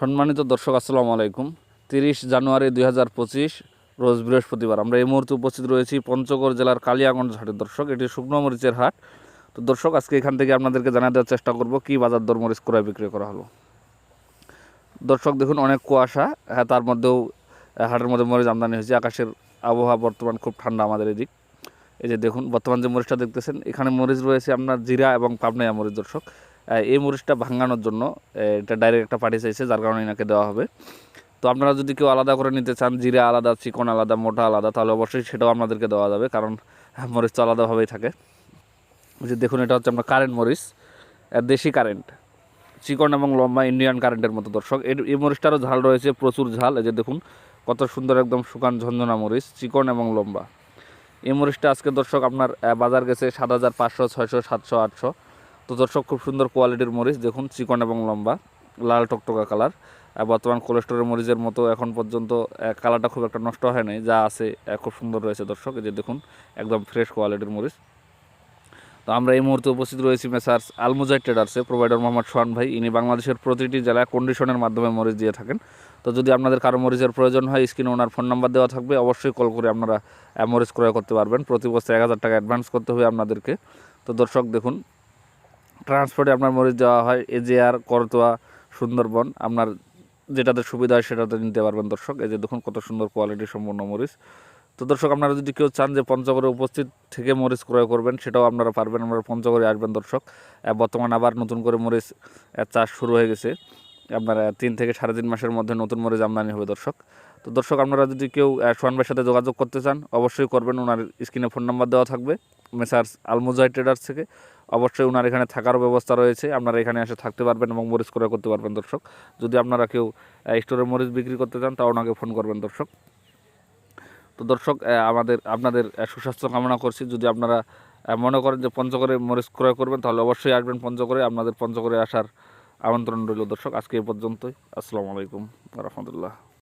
সম্মানিত দর্শক, আসসালামু আলাইকুম। তিরিশ জানুয়ারি দুই হাজার পঁচিশ, রোজ বৃহস্পতিবার। আমরা এই মুহূর্তে উপস্থিত রয়েছি পঞ্চগড় জেলার কালিয়াগঞ্জ হাটের দর্শক, এটি শুকনো মরিচের হাট। তো দর্শক, আজকে এখান থেকে আপনাদেরকে জানা দেওয়ার চেষ্টা করব, কি বাজার দর মরিচ ক্রয় বিক্রি করা হলো। দর্শক, দেখুন, অনেক কুয়াশা হ্যাঁ তার মধ্যেও হাটের মধ্যে মরিচ আমদানি হয়েছে। আকাশের আবহাওয়া বর্তমান খুব ঠান্ডা আমাদের এদিক। এই যে দেখুন, বর্তমান যে মরিচটা দেখতেছেন, এখানে মরিচ রয়েছে আপনার জিরা এবং পাবনাইয়া মরিচ, দর্শক। এই মরিচটা ভাঙানোর জন্য এটা ডাইরেক্ট একটা পার্টি চাইছে, যার কারণে এনাকে দেওয়া হবে। তো আপনারা যদি কেউ আলাদা করে নিতে চান, জিরা আলাদা, চিকন আলাদা, মোটা আলাদা, তাহলে অবশ্যই সেটাও আপনাদেরকে দেওয়া যাবে, কারণ মরিচ তো আলাদাভাবেই থাকে। যে দেখুন, এটা হচ্ছে আপনার কারেন্ট মরিচ দেশি কারেন্ট চিকন এবং লম্বা ইন্ডিয়ান কারেন্টের মতো দর্শক। এর- এই মরিচটারও ঝাল রয়েছে, প্রচুর ঝাল। এই যে দেখুন, কত সুন্দর একদম শুকান ঝঞ্ঝনা মরিচ, চিকন এবং লম্বা। এই মরিচটা আজকে দর্শক আপনার বাজার গেছে সাত হাজার পাঁচশো, ছয়শো, সাতশো, আটশো। তো দর্শক, খুব সুন্দর কোয়ালিটির মরিচ। দেখুন, চিকন এবং লম্বা, লাল টকটকা কালার। বর্তমান কোলেস্টোরের মরিচের মতো এখন পর্যন্ত কালারটা খুব একটা নষ্ট হয় নাই, যা আছে খুব সুন্দর রয়েছে দর্শক। এই যে দেখুন, একদম ফ্রেশ কোয়ালিটির মরিচ। তো আমরা এই মুহূর্তে উপস্থিত রয়েছি মেসার্স আলমুজাই ট্রেডার্সে। প্রোভাইডার মোহাম্মদ সোহান ভাই, ইনি বাংলাদেশের প্রতিটি জেলায় কন্ডিশনের মাধ্যমে মরিচ দিয়ে থাকেন। তো যদি আপনাদের কারও মরিচের প্রয়োজন হয়, স্ক্রিনে ওনার ফোন নাম্বার দেওয়া থাকবে। অবশ্যই কল করে আপনারা মরিচ ক্রয় করতে পারবেন। প্রতি বছর এক হাজার টাকা অ্যাডভান্স করতে হবে আপনাদেরকে। তো দর্শক, দেখুন ট্রান্সপোর্টে আপনার মরিচ দেওয়া হয়, এজেআর, করতোয়া, সুন্দরবন। আপনার যেটাতে সুবিধা হয় সেটাতে নিতে পারবেন দর্শক। এই যে দেখুন কত সুন্দর কোয়ালিটি সম্পন্ন মরিচ। তো দর্শক, আপনারা যদি কেউ চান যে পঞ্চগড়ে উপস্থিত থেকে মরিচ ক্রয় করবেন, সেটাও আপনারা পারবেন, আপনারা পঞ্চগড়ে আসবেন দর্শক। বর্তমান আবার নতুন করে মরিচ চাষ শুরু হয়ে গেছে। আপনার তিন থেকে সাড়ে তিন মাসের মধ্যে নতুন মরিচ আমদানি হবে দর্শক। তো দর্শক আপনারা যদি কেউ আহ, সোহান ভাইয়ের সাথে যোগাযোগ করতে চান অবশ্যই করবেন। ওনার স্ক্রিনে ফোন নাম্বার দেওয়া থাকবে মেসার্স আলমুজাই ট্রেডার্স থেকে। অবশ্যই ওনার এখানে থাকারও ব্যবস্থা রয়েছে। আপনারা এখানে এসে থাকতে পারবেন এবং মরিচ ক্রয় করতে পারবেন দর্শক। যদি আপনারা কেউ স্টোরে মরিচ বিক্রি করতে চান তাও ওনাকে ফোন করবেন দর্শক। তো দর্শক আমাদের আপনাদের সুস্বাস্থ্য কামনা করছি। যদি আপনারা মনে করেন যে পঞ্চগড়ে মরিচ ক্রয় করবেন তাহলে অবশ্যই আসবেন পঞ্চগড়ে। আপনাদের পঞ্চগড়ে আসার আমন্ত্রণ রইল দর্শক আজকে এই পর্যন্তই। আসসালামু আলাইকুম রহমতুল্লাহ।